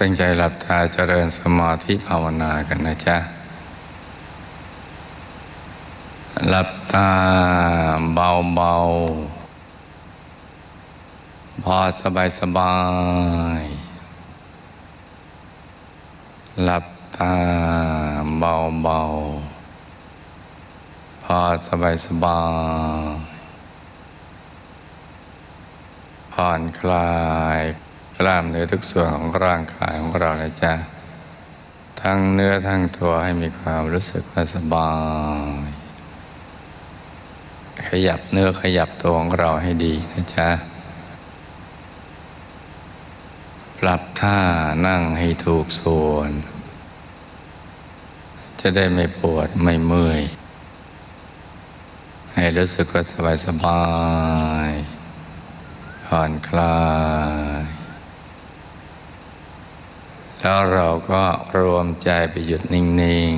ตั้งใจหลับตาเจริญสมาธิภาวนากันนะจ๊ะ หลับตาเบาเบาพอสบายสบาย หลับตาเบาเบาพอสบายสบายผ่อนคลาย กล้ามเนื้อทุกส่วนของร่างกายของเรานะจ๊ะทั้งเนื้อทั้งตัวให้มีความรู้สึกสบาย ขยับเนื้อขยับตัวของเราให้ดีนะจ๊ะปรับท่านั่งให้ถูกส่วน จะได้ไม่ปวดไม่เมื่อย ให้รู้สึกว่าสบายสบายผ่อนคลาย แล้วเราก็รวมใจไปหยุดนิ่ง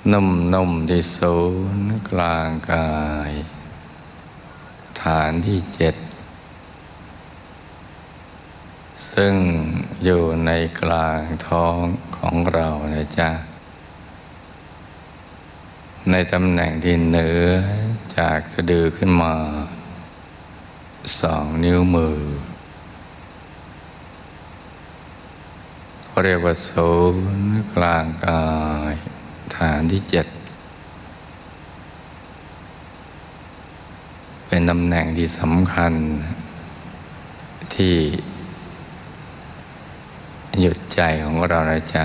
ๆ นุ่ม ๆ ที่ศูนย์กลางกาย ฐานที่เจ็ด ซึ่งอยู่ในกลางท้องของเรานะจ๊ะ ในตำแหน่งที่เหนือจากสะดือขึ้นมา สองนิ้วมือ เรียกว่าศูนย์กลางกายฐานที่เจ็ดเป็นตำแหน่งที่สำคัญ ที่หยุดใจของเรานะจ๊ะ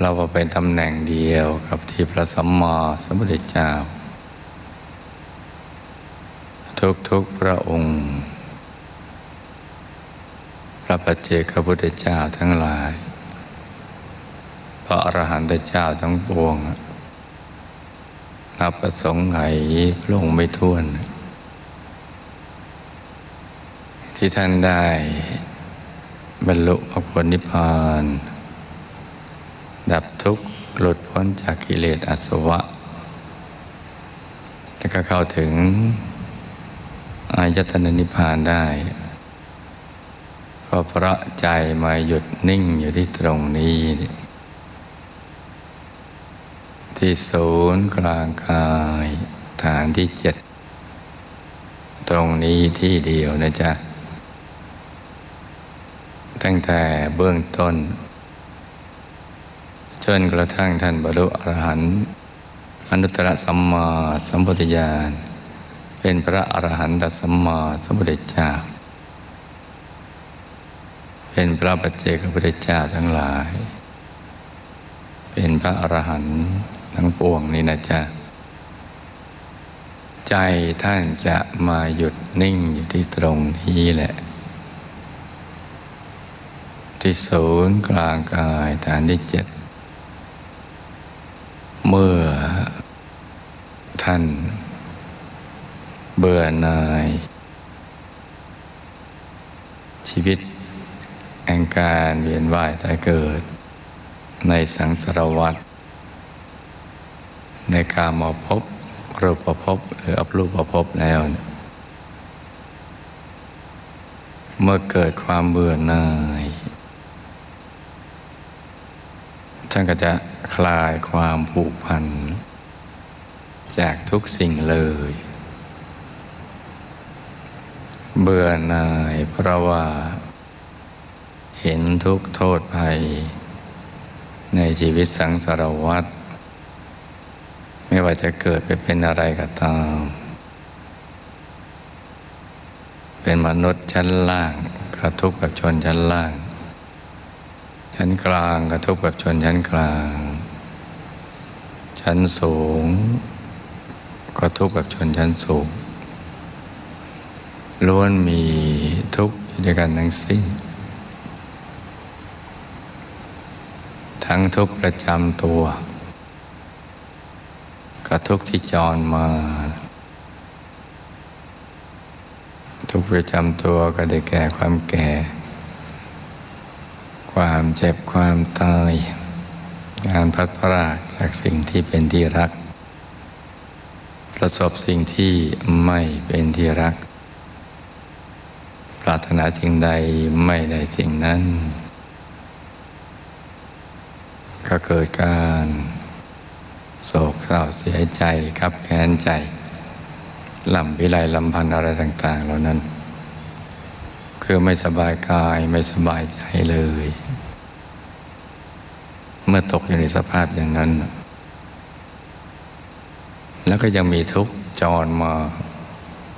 เราเป็นตำแหน่งเดียวกับที่พระสัมมาสัมพุทธเจ้า ทุกๆพระองค์ ระปัจเจกพุทธเจ้าทั้งหลาย พระอรหันตเจ้าทั้งปวง นับประสงค์ไขพระองค์ไม่ท้วน ที่ท่านได้บรรลุมรรคผลนิพพาน ดับทุกข์หลุดพ้นจากกิเลสอาสวะ แล้วก็เข้าถึงอายตนะนิพพานได้ ก็เพราะใจมาหยุดนิ่งอยู่ที่ตรงนี้ ที่ศูนย์กลางกายฐานที่เจ็ด ตรงนี้ที่เดียวนะจ๊ะ ตั้งแต่เบื้องต้น จนกระทั่งท่านบรรลุอรหันต์อนุตตรสัมมาสัมพุทธญาณ เป็นพระอรหันตสัมมาสัมพุทธเจ้า เป็นพระปัจเจกพุทธเจ้าทั้งหลาย เป็นพระอรหันต์ทั้งปวงนี่นะจ๊ะ ใจท่านจะมาหยุดนิ่งอยู่ที่ตรงนี้แหละ ที่ศูนย์กลางกายฐานที่เจ็ด เมื่อท่านเบื่อหน่ายชีวิต แห่งการเวียนว่ายตายเกิด ในสังสารวัฏในการมาพบรูปภพหรืออัปรูปภพแล้วเนี่ยเมื่อเกิดความเบื่อหน่ายท่านก็จะคลายความผูกพัน จากทุกสิ่งเลย เบื่อหน่ายเพราะว่า เห็นทุกโทษภัย ในชีวิตสังสารวัฏไม่ว่าจะเกิดไปเป็นอะไรก็ตาม เป็นมนุษย์ชั้นล่างก็ทุกข์แบบชนชั้นล่าง ชั้นกลางก็ทุกข์แบบชนชั้นกลาง ชั้นสูง ก็ทุกข์แบบชนชั้นสูงล้วนมีทุกข์อยู่ด้วยกันทั้งสิ้น ทั้งทุกประจำตัวก็ทุกที่จรมา ทุกประจำตัวก็ได้แก่ความแก่ ความเจ็บความตายการพัดพรากจากสิ่งที่เป็นที่รัก ประสบสิ่งที่ไม่เป็นที่รัก ปรารถนาสิ่งใดไม่ได้สิ่งนั้น ก็เกิดการโศกเศร้าเสียใจครับแค้นใจลำพิไรลำพันธ์อะไรต่าง ๆ เหล่านั้น คือไม่สบายกายไม่สบายใจเลย เมื่อตกอยู่ในสภาพอย่างนั้น แล้วก็ยังมีทุกข์จรมา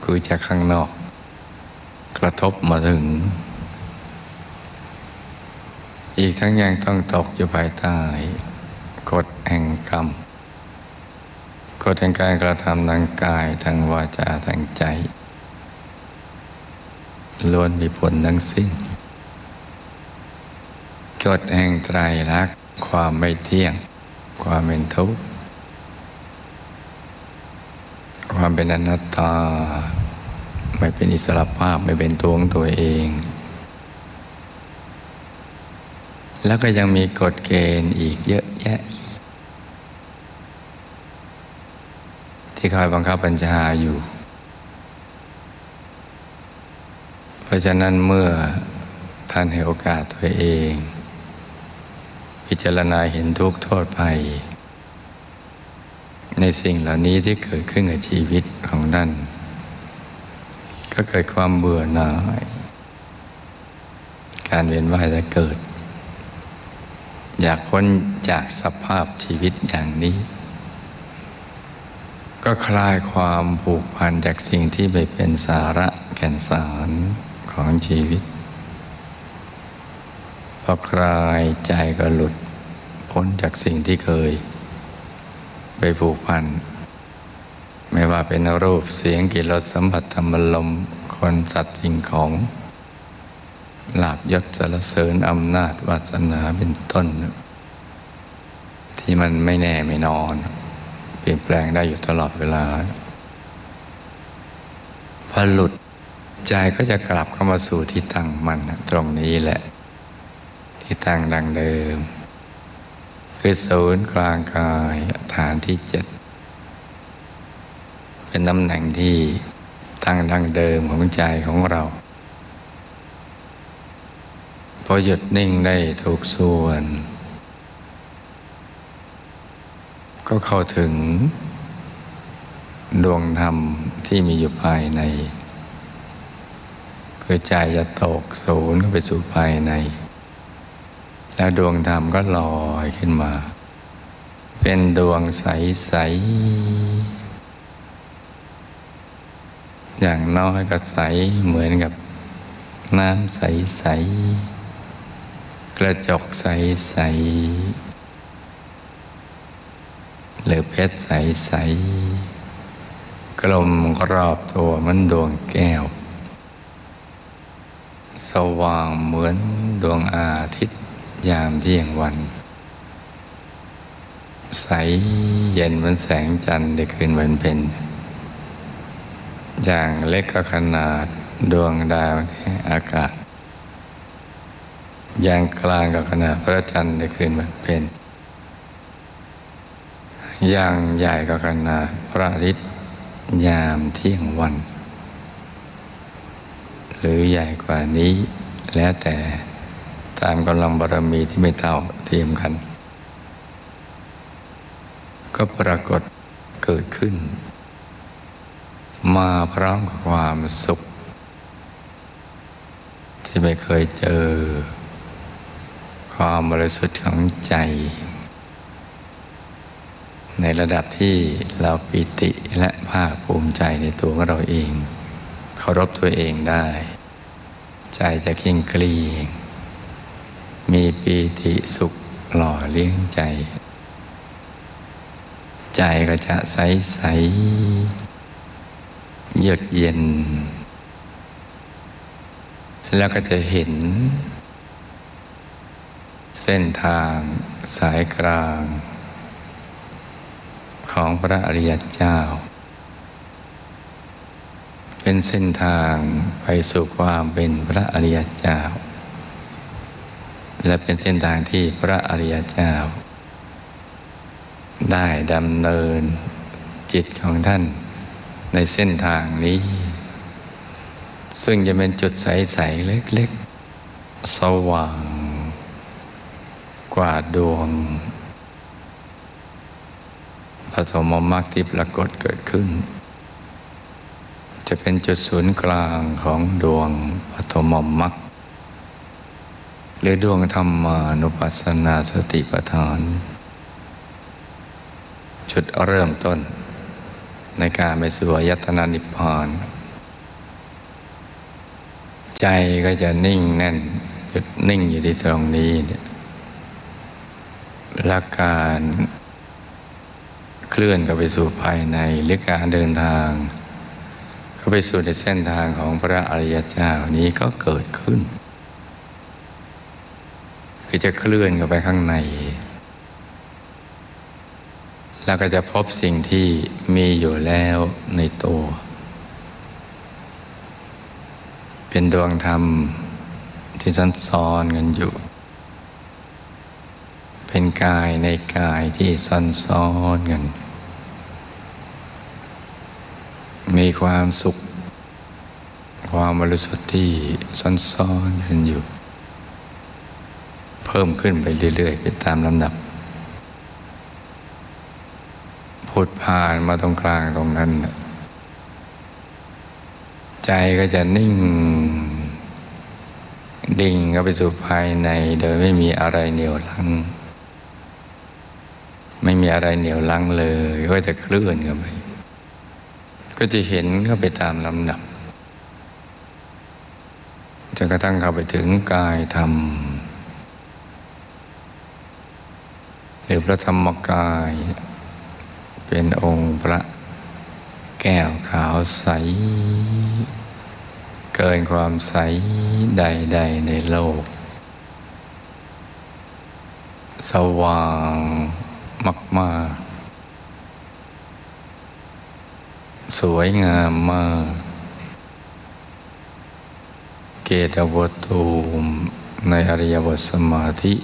คือจากข้างนอก กระทบมาถึง อีกทั้งยังต้องตกอยู่ภายใต้กฎแห่งกรรมกฎแห่งการกระทำทางกายทางวาจาทางใจล้วนมีผลทั้งสิ้นกฎแห่งไตรลักษณ์ความไม่เที่ยง ความเป็นทุกข์ความเป็นอนัตตา ไม่เป็นอิสระภาพไม่เป็นตัวของตัวเอง แล้วก็ยังมีกฎเกณฑ์อีกเยอะแยะ ที่คอยบังคับบัญชาอยู่ เพราะฉะนั้นเมื่อท่านให้โอกาสตัวเอง พิจารณาเห็นทุกโทษภัย ในสิ่งเหล่านี้ที่เกิดขึ้นกับชีวิตของท่านก็เกิดความเบื่อหน่าย การเวียนว่ายจะเกิด อยากพ้นจากสภาพชีวิตอย่างนี้ ก็คลายความผูกพันจากสิ่งที่ไม่เป็นสาระแก่นสารของชีวิต พอคลายใจก็หลุดพ้นจากสิ่งที่เคย ไปผูกพัน ไม่ว่าเป็นรูปเสียงกลิ่นรสสัมผัสธรรมลมคนสัตว์สิ่งของ ลาบยศสารเสริญอำนาจวาสนาเป็นต้น ที่มันไม่แน่ไม่นอน เปลี่ยนแปลงได้อยู่ตลอดเวลาพอหลุดใจก็จะกลับเข้ามาสู่ที่ตั้งมันตรงนี้แหละ ที่ตั้งดังเดิม คือศูนย์กลางกายฐานที่เจ็ดเป็นตำแหน่งที่ตั้งดังเดิมของใจของเรา อหยุดนิ่งได้ถูกส่วน ก็เข้าถึง ดวงธรรมที่มีอยู่ภายใน คือใจจะตกศูนย์ไปสู่ภายใน แล้วดวงธรรมก็ลอยขึ้นมา เป็นดวงใส ๆ อย่างน้อยก็ใสเหมือนกับน้ำใส ๆ กระจกใสๆหรือเพชรใสๆกลมรอบตัวมันดวงแก้ว สว่างเหมือนดวงอาทิตย์ยามเที่ยงวัน ใสเย็นเหมือนแสงจันทร์ในคืนวันเพ็ญอย่างเล็กก็ขนาดดวงดาวในอากาศ อย่างกลางก็ขนาดพระจันทร์ในคืนวันเพ็ญอย่างใหญ่ก็ขนาดพระอาทิตย์ยามเที่ยงวัน หรือใหญ่กว่านี้แล้วแต่ตามกำลังบารมีที่ไม่เท่าเทียมกัน ก็ปรากฏเกิดขึ้น มาพร้อมกับความสุข ที่ไม่เคยเจอ ความบริสุทธิ์ของใจ ในระดับที่เราปิติและภาคภูมิใจในตัวของเราเองเคารพตัวเองได้ ใจจะเข่งเกลียงมีปีติสุขหล่อเลี้ยงใจ ใจก็จะใสใสเยือกเย็น แล้วก็จะเห็น ส้นทางสายกลาง ของพระอริยเจ้า เป็นเส้นทางไปสู่ความเป็นพระอริยเจ้า และเป็นเส้นทางที่พระอริยเจ้า ได้ดำเนินจิตของท่านในเส้นทางนี้ ซึ่งจะเป็นจุดใส ๆ เล็ก ๆ สว่าง กว่าดวงปฐมมรรคที่ปรากฏเกิดขึ้น จะเป็นจุดศูนย์กลางของดวงปฐมมรรคหรือดวงธรรมานุปัสสนาสติปัฏฐาน จุดเริ่มต้น ในการไปสู่ยตนะนิพพานใจก็จะนิ่งแน่นหยุดนิ่งอยู่ที่ตรงนี้เนี่ย และการเคลื่อนเข้าไปสู่ภายในหรือการเดินทาง เข้าไปสู่ในเส้นทางของพระอริยเจ้านี้ก็เกิดขึ้น คือจะเคลื่อนเข้าไปข้างใน แล้วก็จะพบสิ่งที่มีอยู่แล้วในตัว เป็นดวงธรรมที่ซ้อนซ้อนกันอยู่ เป็นกายในกายที่ซ้อนซ้อนกัน มีความสุข ความบริสุทธิ์ที่ซ้อนซ้อนกันอยู่ เพิ่มขึ้นไปเรื่อยๆ ไปตามลำดับพุดผ่านมาตรงกลางตรงนั้น ใจก็จะนิ่งดิ่งเข้าไปสู่ภายในโดยไม่มีอะไรเหนียวลัง ไม่มีอะไรเหนียวลังเลยก็จะเคลื่อนเข้าไป ก็จะเห็นเข้าไปตามลำดับจนกระทั่งเข้าไปถึงกายธรรมหรือพระธรรมกาย เป็นองค์พระแก้วขาวใส เกินความใสใด ๆ ในโลก สว่าง มาก ๆ สวยงามมาก เกตวตูมในอริยบทสมาธิ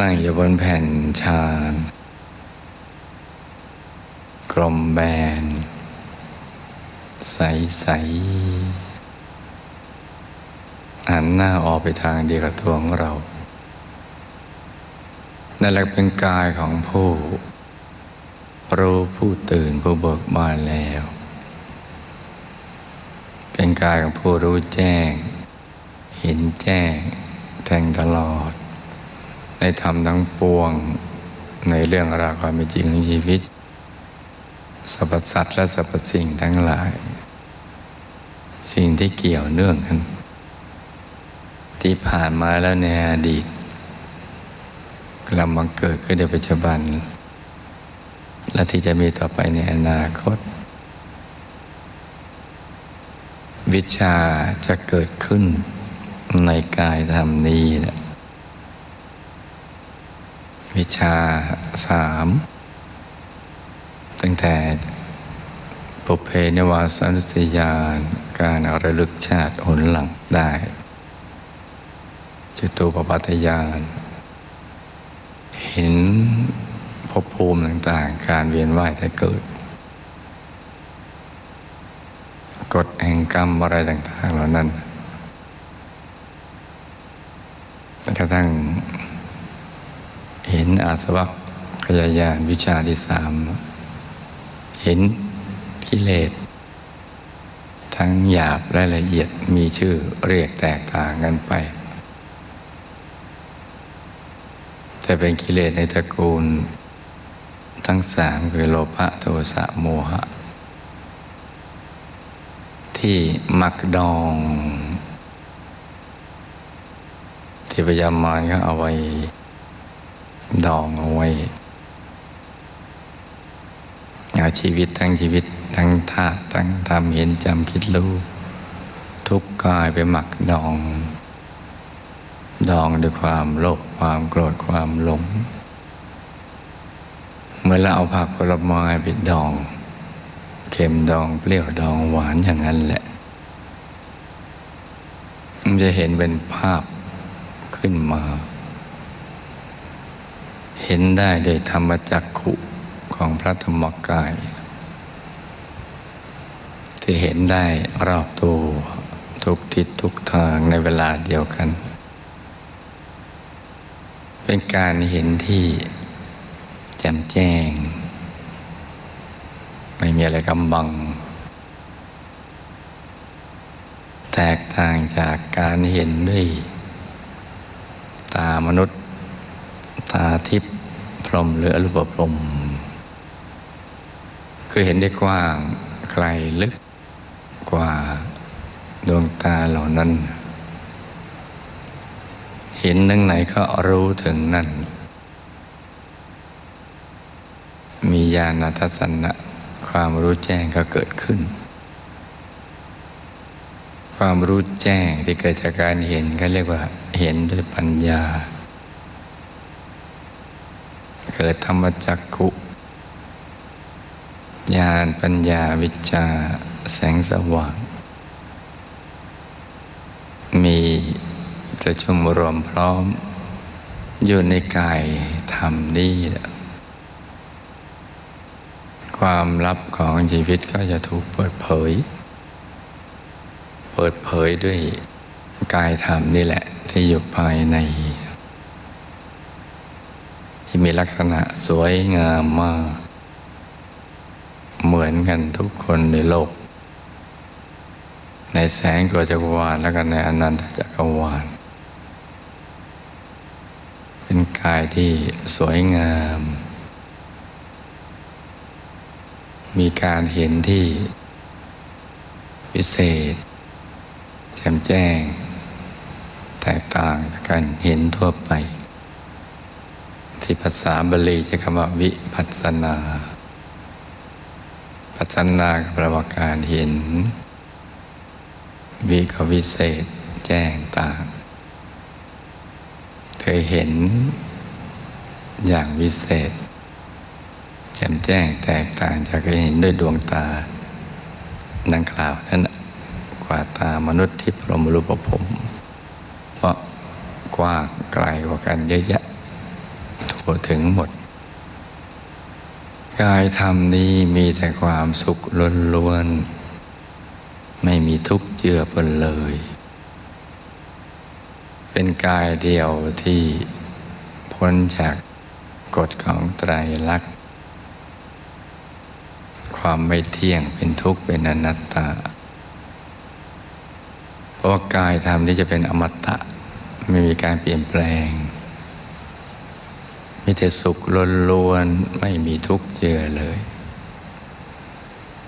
นั่งอยู่บนแผ่นชานกลมแบน ใสใสหันหน้าออกไปทางเดียวกับตัวของเรา นั่นแหละเป็นกายของผู้รู้ผู้ตื่นผู้เบิกบานแล้ว เป็นกายของผู้รู้แจ้ง เห็นแจ้งแทงตลอด ในธรรมทั้งปวงในเรื่องราวความเป็นจริงของชีวิตสรรพสัตว์และสรรพสิ่งทั้งหลาย สิ่งที่เกี่ยวเนื่องกัน ที่ผ่านมาแล้วในอดีต กลับมาเกิดขึ้นในปัจจุบัน และที่จะมีต่อไปในอนาคต วิชาจะเกิดขึ้นในกายธรรมนี้แหละวิชาสามตั้งแต่ปุเพนวาสันสยานการระลึกชาติหนหลังได้จตุปปัตยาน เห็นภพภูมิต่างๆ การเวียนว่ายแต่เกิด กฎแห่งกรรมอะไรต่างๆ เหล่านั้นกระทั่งเห็นอาสวัคขยายานวิชาที่สาม เห็นกิเลส ทั้งหยาบและละเอียดมีชื่อเรียกแตกต่างกันไป แต่เป็นกิเลสในตระกูล ทั้งสามคือโลภะโทสะโมหะ ที่มักดอง ที่พยายามมารก็เอาไว้ ดองเอาไว้เอาชีวิตทั้งชีวิตทั้งธาตุทั้งทำเห็นจำคิดรู้ทุกกายไปหมักดอง ดองด้วยความโลภความโกรธความหลง เมื่อเราเอาผักผลไม้ไปดอง เค็มดองเปรี้ยวดองหวานอย่างนั้นแหละมันจะเห็นเป็นภาพขึ้นมา เห็นได้โดยธรรมจักขุของพระธรรมกายที่เห็นได้รอบตัวทุกทิศทุกทางในเวลาเดียวกัน เป็นการเห็นที่แจ่มแจ้ง ไม่มีอะไรกำบัง แตกต่างจากการเห็นด้วยตามนุษย์ ตาทิพย์พรหมหรืออรูปพรหมคือเห็นได้กว้างไกลลึกกว่าดวงตาเหล่านั้น เห็นทั้งไหนก็รู้ถึงนั่น มีญาณทัศนะความรู้แจ้งก็เกิดขึ้น ความรู้แจ้งที่เกิดจากการเห็นก็เรียกว่าเห็นด้วยปัญญา เกิดธรรมจักขุญาณปัญญาวิชาแสงสว่าง มี จะชุมรวมพร้อม อยู่ในกายธรรมนี้ ความลับของชีวิตก็จะถูกเปิดเผย เปิดเผยด้วยกายธรรมนี่แหละที่อยู่ภายใน ที่มีลักษณะสวยงามมาก เหมือนกันทุกคนในโลกในแสงกว่าจักรวาลแล้วก็ในอนันตจักรวาล เป็น กายที่สวยงาม มีการเห็นที่พิเศษ แจ่มแจ้ง แตกต่างจากการเห็นทั่วไป ที่ภาษาบาลีใช้คำว่าวิปัสนา ปัสสนาแปลว่าการเห็น วิก็วิเศษ แจ้งต่าง เคยเห็น อย่างวิเศษแจ่มแจ้งแตกต่างจากการเห็นด้วยดวงตา ดังกล่าวนั้นกว่าตามนุษย์ที่พรหมรูปภพเพราะกว้างไกลกว่ากันเยอะแยะทั่วถึงหมด กายธรรมนี้มีแต่ความสุขล้วนๆ ไม่มีทุกข์เจือปนเลย เป็นกายเดียวที่พ้นจาก กฎของไตรลักษณ์ ความไม่เที่ยงเป็นทุกข์เป็นอนัตตา เพราะากายธรรมที่จะเป็นอมตะ ไม่มีการเปลี่ยนแปลง มีแต่สุขล้วนๆไม่มีทุกข์เจือเลย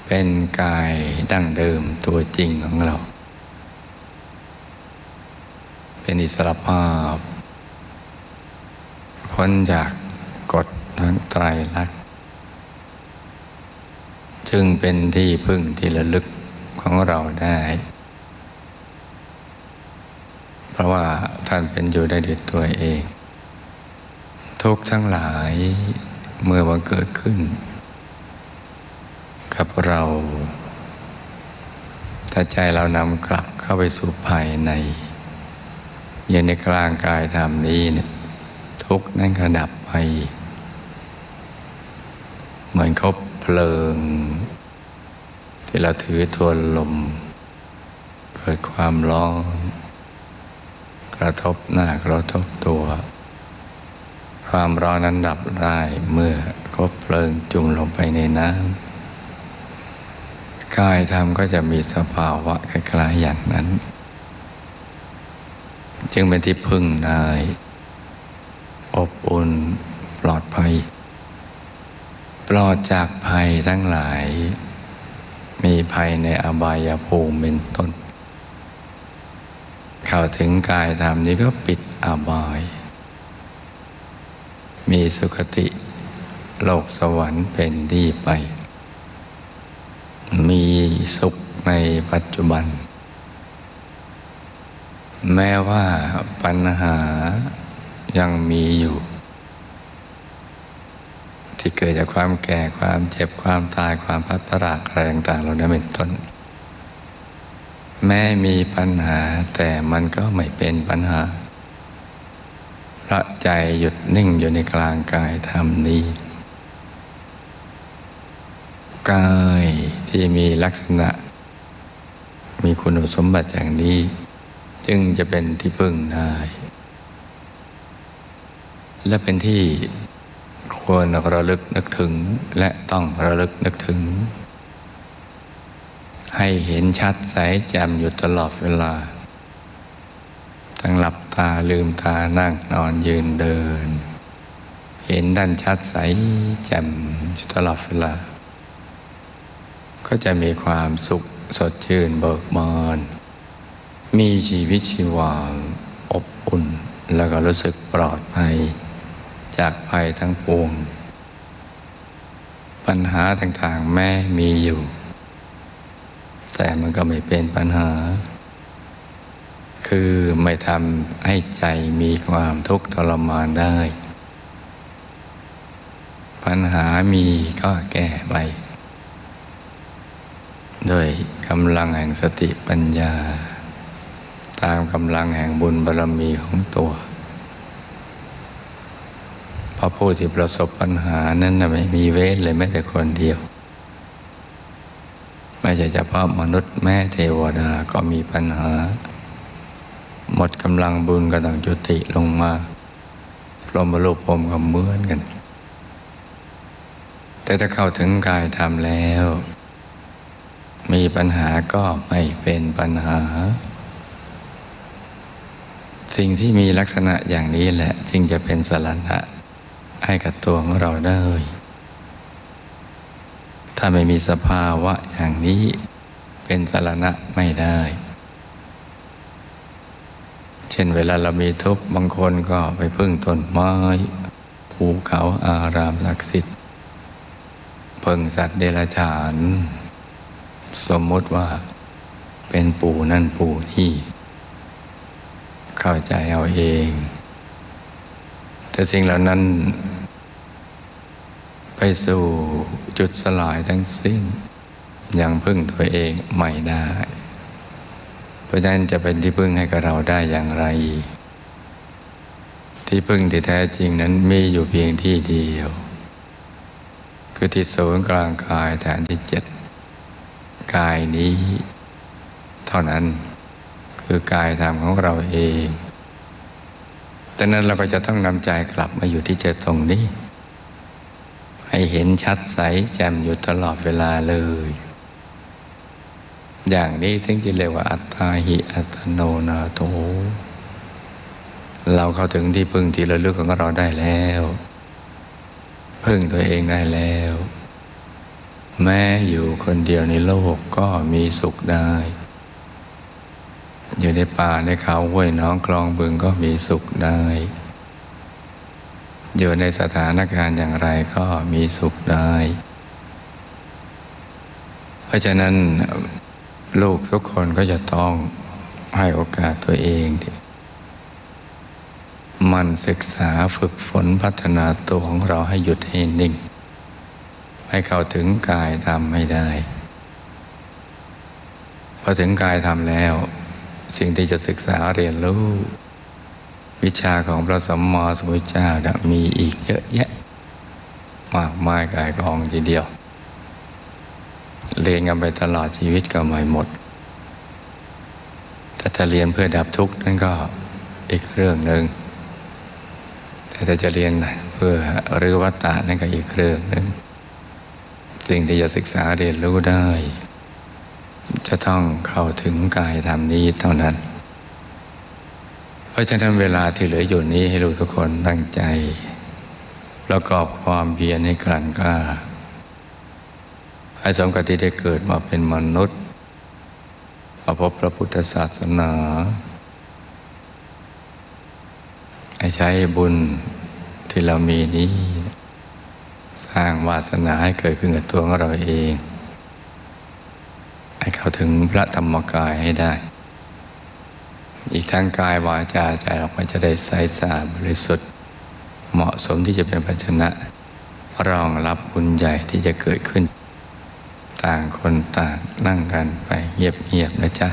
เป็นกายดั้งเดิมตัวจริงของเรา เป็นอิสรภาพพ้นจาก กฎทั้งไตรลักษณ์จึงเป็นที่พึ่งที่ระลึกของเราได้ เพราะว่าท่านเป็นอยู่ได้ด้วยตัวเอง ทุกทั้งหลายเมื่อบังเกิดขึ้น กับเราถ้าใจเรานำกลับเข้าไปสู่ภายในอย่ในกลางกายธรรมนี้เนี่ยทุกนั่นก็ดับไป เหมือนเขาเพลิง ที่เราถือทวนลม เกิดความร้อน กระทบหน้ากระทบตัว ความร้อนนั้นดับได้เมื่อคบเพลิงจุ่มลงไปในน้ำกายธรรมก็จะมีสภาวะคล้ายๆอย่างนั้น จึงเป็นที่พึ่งได้ อบอุ่นปลอดภัย ปลอดจากภัยทั้งหลาย มีภัยในอบายภูมิเป็นต้น เข้าถึงกายธรรมนี้ก็ปิดอบาย มีสุคติ โลกสวรรค์เป็นที่ไป มีสุขในปัจจุบัน แม้ว่าปัญหายังมีอยู่ ที่เกิดจากความแก่ความเจ็บความตายความพัดพรากอะไรต่างๆเหล่านั้นเป็นต้น แม้มีปัญหาแต่มันก็ไม่เป็นปัญหาพระใจหยุดนิ่งอยู่ในกลางกายธรรมนี้ กายที่มีลักษณะ มีคุณสมบัติอย่างนี้ จึงจะเป็นที่พึ่งได้ และเป็นที่ ควรระลึกนึกถึงและต้องระลึกนึกถึง ให้เห็นชัดใสแจ่มอยู่ตลอดเวลา ทั้งหลับตาลืมตานั่งนอนยืนเดิน เห็นด้านชัดใสแจ่มอยู่ตลอดเวลา ก็จะมีความสุขสดชื่นเบิกบานมีชีวิตชีวาอบอุ่น แล้วก็รู้สึกปลอดภัย จากภัยทั้งปวง ปัญหาต่างๆแม้มีอยู่ แต่มันก็ไม่เป็นปัญหา คือไม่ทำให้ใจมีความทุกข์ทรมานได้ ปัญหามีก็แก้ไปโดยกำลังแห่งสติปัญญา ตามกำลังแห่งบุญบารมีของตัว เพราะผู้ที่ประสบปัญหานั้นไม่มีเว้นเลยแม้แต่คนเดียว ไม่ใช่เฉพาะมนุษย์แม่เทวดาก็มีปัญหา หมดกำลังบุญก็ต้องจุติลงมาพรหมรูปพรมก็เหมือนกัน แต่ถ้าเข้าถึงกายธรรมแล้ว มีปัญหาก็ไม่เป็นปัญหาสิ่งที่มีลักษณะอย่างนี้แหละ จึงจะเป็นสรณะ ให้กับตัวของเราได้ ถ้าไม่มีสภาวะอย่างนี้เป็นสารณะไม่ได้ เช่นเวลาเรามีทุกข์บางคนก็ไปพึ่งต้นไม้ ภูเขาอารามศักดิ์สิทธิ์พึ่งสัตว์เดรัจฉาน สมมติว่าเป็นปู่นั่นปู่นี่ เข้าใจเอาเอง แต่สิ่งเหล่านั้น ไปสู่จุดสลายทั้งสิ้น ยังพึ่งตัวเองไม่ได้ เพราะฉะนั้นจะเป็นที่พึ่งให้กับเราได้อย่างไร ที่พึ่งที่แท้จริงนั้นมีอยู่เพียงที่เดียว คือที่ศูนย์กลางกายฐานที่เจ็ดกายนี้ เท่านั้นคือกายธรรมของเราเอง ดังนั้นเราก็จะต้องนำใจกลับมาอยู่ที่เจตรงนี้ ให้เห็นชัดใสแจ่มอยู่ตลอดเวลาเลย อย่างนี้ถึงจะเรียกว่าอัตตาหิอัตโนนาโถเราเข้าถึงที่พึ่งที่ระลึกของเราได้แล้ว พึ่งตัวเองได้แล้ว แม้อยู่คนเดียวในโลกก็มีสุขได้ อยู่ในป่าในเขาห้วยน้องคลองบึงก็มีสุขได้ อยู่ในสถานการณ์อย่างไรก็มีสุขได้ เพราะฉะนั้นลูกทุกคนก็จะต้องให้โอกาสตัวเองมันศึกษาฝึกฝนพัฒนาตัวของเราให้หยุดให้นิ่ง ให้เข้าถึงกายทำไม่ได้ พอถึงกายทำแล้ว สิ่งที่จะศึกษาเรียนรู้ วิชาของพระสัมมาสัมพุทธเจ้านะมีอีกเยอะแยะ มากมายกายกองทีเดียว เรียนกันไปตลอดชีวิตก็ไม่หมด แต่ถ้าเรียนเพื่อดับทุกข์นั่นก็อีกเรื่องหนึ่งแต่ถ้าจะเรียนเพื่อรือวัตตะนั่นก็อีกเรื่องหนึ่งสิ่งที่จะศึกษาเรียนรู้ได้ จะต้องเข้าถึงกายธรรมนี้เท่านั้น เพราะฉะนั้นเวลาที่เหลืออยู่นี้ให้ลูกทุกคนตั้งใจ ประกอบความเพียรให้กลั่นกล้าให้สมกับที่ได้เกิดมาเป็นมนุษย์มาพบพระพุทธศาสนา ให้ใช้บุญที่เรามีนี้ สร้างวาสนาให้เกิดขึ้นกับตัวของเราเอง ให้เข้าถึงพระธรรมกายให้ได้ อีกทั้งกายวาจาใจเราก็จะได้ใสสะอาดบริสุทธิ์ เหมาะสมที่จะเป็นภาชนะรองรับบุญใหญ่ที่จะเกิดขึ้น ต่างคนต่างนั่งกันไปเงียบๆนะจ๊ะ